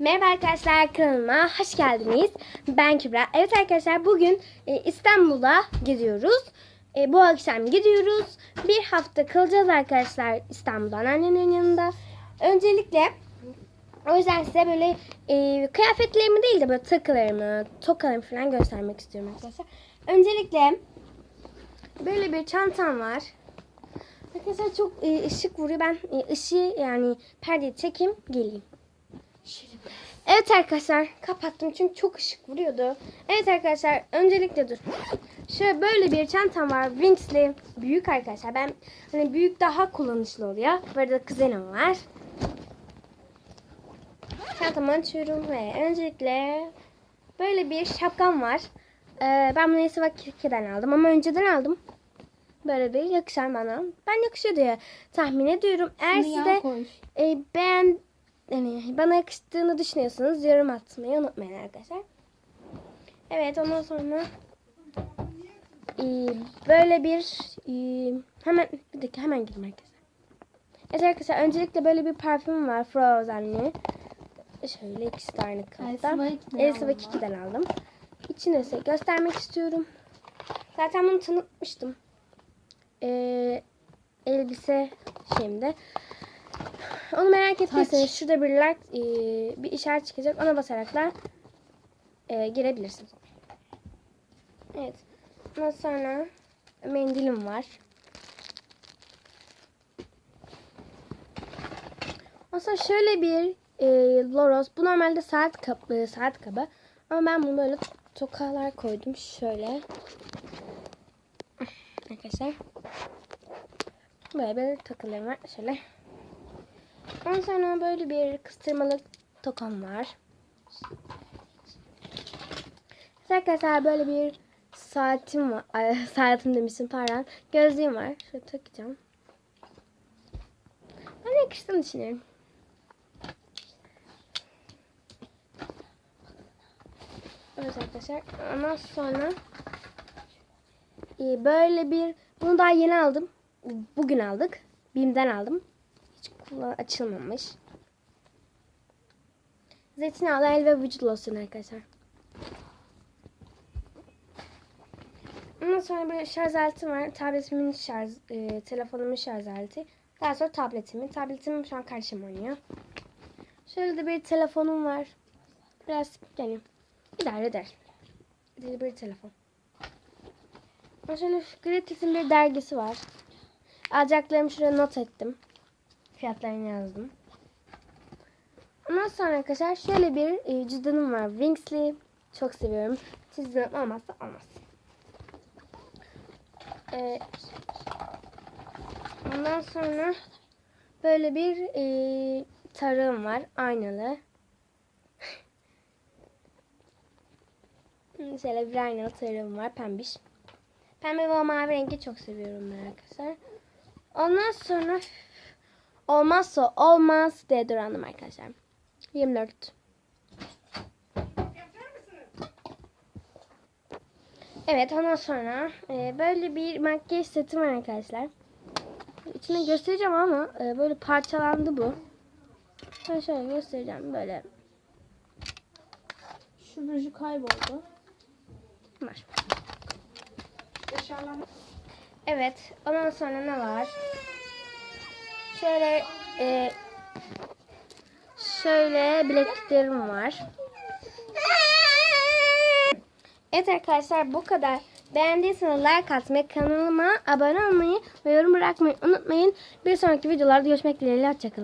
Merhaba arkadaşlar kanalıma hoş geldiniz. Ben Kübra. Evet arkadaşlar bugün e, İstanbul'a gidiyoruz. E, bu akşam gidiyoruz. Bir hafta kalacağız arkadaşlar İstanbul'da anneannemin yanında. Öncelikle o yüzden size böyle e, kıyafetlerimi değil de böyle takılarımı, tokalarımı falan göstermek istiyorum arkadaşlar. Öncelikle böyle bir çantam var. Arkadaşlar çok e, ışık vuruyor. Ben e, ışığı yani perdeyi çekeyim geleyim. Evet arkadaşlar kapattım çünkü çok ışık vuruyordu. Evet arkadaşlar öncelikle dur. Şöyle böyle bir çantam var. Wings'li büyük arkadaşlar. Ben hani büyük daha kullanışlı oluyor. Burada kuzenim var. Çantamı açıyorum ve öncelikle böyle bir şapkam var. Ee, ben bunu Esra Kirke'den aldım ama önceden aldım. Böyle bir yakışan bana. Ben yakışıyor diye tahmin ediyorum. Eğer siz de e, beğen yani bana yakıştığını düşünüyorsanız yorum atmayı unutmayın arkadaşlar. Evet ondan sonra e, böyle bir e, hemen bir dakika hemen gidin arkadaşlar. Evet arkadaşlar öncelikle böyle bir parfüm var Frozen'li. Şöyle ikisi de aynı kapta. Elsa ve Kiki'den aldım. İçini size göstermek istiyorum. Zaten bunu tanıtmıştım. Ee, elbise şeyimde. Onu merak ettiyseniz şurada bir like, e, bir işaret çıkacak. Ona basarak da e, girebilirsiniz. Evet. Ondan sonra mendilim var. Sonra şöyle bir e, Loros. Bu normalde saat kabı, saat kabı. Ama ben bunu böyle tokalar koydum. Şöyle. Arkadaşlar. Böyle bir takılarım var. Şöyle. Ondan sonra böyle bir kıstırmalı tokam var. Arkadaşlar böyle bir saatim var. Ay, saatim demişim pardon. Gözlüğüm var. Şöyle takacağım. Ben yakıştığını düşünüyorum. Evet arkadaşlar. Ondan sonra e, böyle bir bunu daha yeni aldım. Bugün aldık. Bim'den aldım. Kullan açılmamış. Zeytinyağlı el ve vücut losyonu arkadaşlar. Ondan sonra böyle şarj aletim var. Tabletimin şarj, e, telefonumun şarj aleti. Daha sonra tabletimin. Tabletim şu an karşıma oynuyor. Şöyle de bir telefonum var. Biraz yani idare eder. Deli bir telefon. Sonra Gratis'in bir dergisi var. Alacaklarımı şuraya not ettim. Fiyatlarını yazdım. Ondan sonra arkadaşlar şöyle bir e, cüzdanım var. Wings'li. Çok seviyorum. Cüzdanım olmazsa olmaz. Ee, ondan sonra böyle bir e, tarığım var. Aynalı. Şöyle bir aynalı tarığım var. Pembiş. Pembe ve mavi rengi çok seviyorum ben arkadaşlar. Ondan sonra olmazsa olmaz deodoranım arkadaşlar. 24. Evet ondan sonra e, böyle bir makyaj setim var arkadaşlar. İçine göstereceğim ama e, böyle parçalandı bu. Ben şöyle göstereceğim böyle Şu ruju kayboldu. var. Evet ondan sonra ne var? Şöyle e, şöyle bilekliklerim var. Evet arkadaşlar bu kadar. Beğendiyseniz like atmayı, kanalıma abone olmayı ve yorum bırakmayı unutmayın. Bir sonraki videolarda görüşmek dileğiyle. Hoşçakalın.